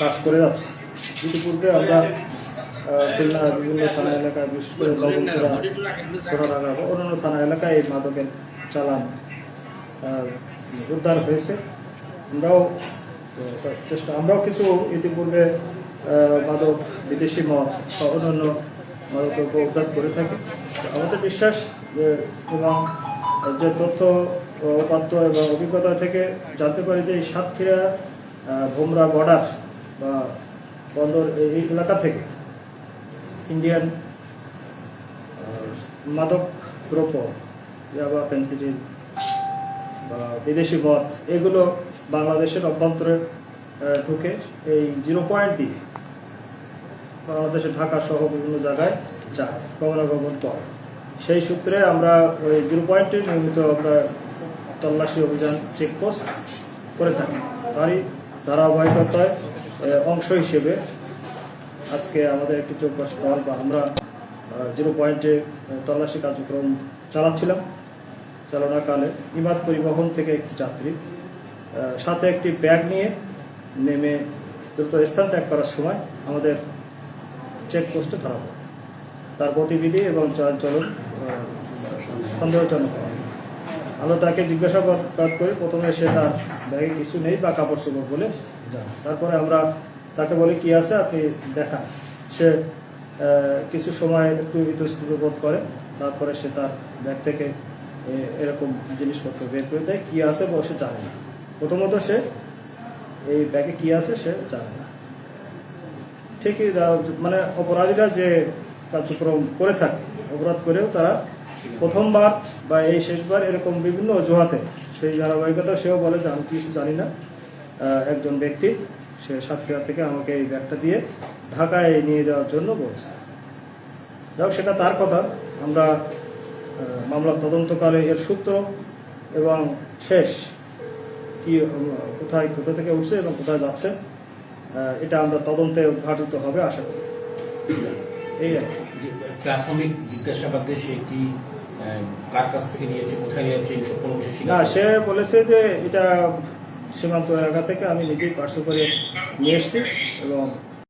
কাজ করে যাচ্ছে। ইতিপূর্বে আমরা আহ, খুলনার বিভিন্ন থানা এলাকায় বিশেষ করে অন্যান্য থানা এলাকায় এই মাদকের চালান উদ্ধার হয়েছে। আমরাও চেষ্টা আমরাও কিছু ইতিপূর্বে মাদক বিদেশি মদ বা অন্যান্য মাদক উদ্ধার করে থাকি। আমাদের বিশ্বাস যে এবং যে তথ্য উপাত্ত এবং অভিজ্ঞতা থেকে জানতে পারি যে এই সাতক্ষীরা ভোমরা বর্ডার বা বন্দর এই এলাকা থেকে ইন্ডিয়ান মাদক দ্রব্য, ইয়াবা পেন্সিলিন বা বিদেশি মদ, এগুলো বাংলাদেশের অভ্যন্তরে ঢুকে এই জিরো পয়েন্ট দিয়ে বাংলাদেশের ঢাকা সহ বিভিন্ন জায়গায় যায়, গমনাগমন করে সেই সূত্রে আমরা ওই জিরো পয়েন্টে নিয়মিত আমরা তল্লাশি অভিযান চেকপোস্ট করে থাকি তারই ধারাবাহিকতায় অংশ হিসেবে আজকে আমাদের একটি চৌপাশ কল বা আমরা জিরো পয়েন্টে তল্লাশি কার্যক্রম চালাচ্ছিলাম। চালনাকালে ইমাদ পরিবহন থেকে একটি যাত্রী সাথে একটি ব্যাগ নিয়ে নেমে দ্রুত স্থান ত্যাগ করার সময় আমাদের চেকপোস্টে ধরা পড়ে। তার গতিবিধি এবং চালচলন আহ, সন্দেহজনক। আমরা তাকে জিজ্ঞাসাবাদ করি প্রথমে সে তার ব্যাগে কিছু নেই বা কাপড় চোপড় বলে। জানায় তারপরে আমরা তাকে বলি, কি আছে? আপনি দেখান। সে কিছু সময় একটু ইতস্তত বোধ করে। তারপরে সে তার ব্যাগ থেকে এরকম জিনিসপত্র বের করে দেয়। কি আছে সে জানে না। প্রথমত সে এই ব্যাগে কি আছে সে জানে না। ঠিকই মানে অপরাধীরা যে কার্যক্রম করে থাকে, অপরাধ করেও তারা প্রথমবার বা এই শেষবার এরকম বিভিন্ন অজুহাতে, সেই ধারাবাহিকতা সেও বলে যে আমি কিছু জানি না। একজন ব্যক্তি, সে সাতক্ষীরা থেকে আমাকে এই ব্যাগটা দিয়ে ঢাকায় নিয়ে যাওয়ার জন্য বলছে। যাক, সেটা তার কথা। আমরা মামলার তদন্তকালে এর সূত্র এবং শেষ কি, কোথায়, কোথা থেকে উঠছে এবং কোথায় যাচ্ছে এটা আমরা তদন্তে উদ্ঘাটিত হবে, আশা করি। এই প্রাথমিক জিজ্ঞাসাবাদে সে কি কার কাছ থেকে নিয়েছে কোথায় নিয়েছে এইসব কোনো কিছু না সে বলেছে যে এটা সীমান্ত এলাকা থেকে আমি নিজেই পার্সেল করে নিয়ে এসেছি এবং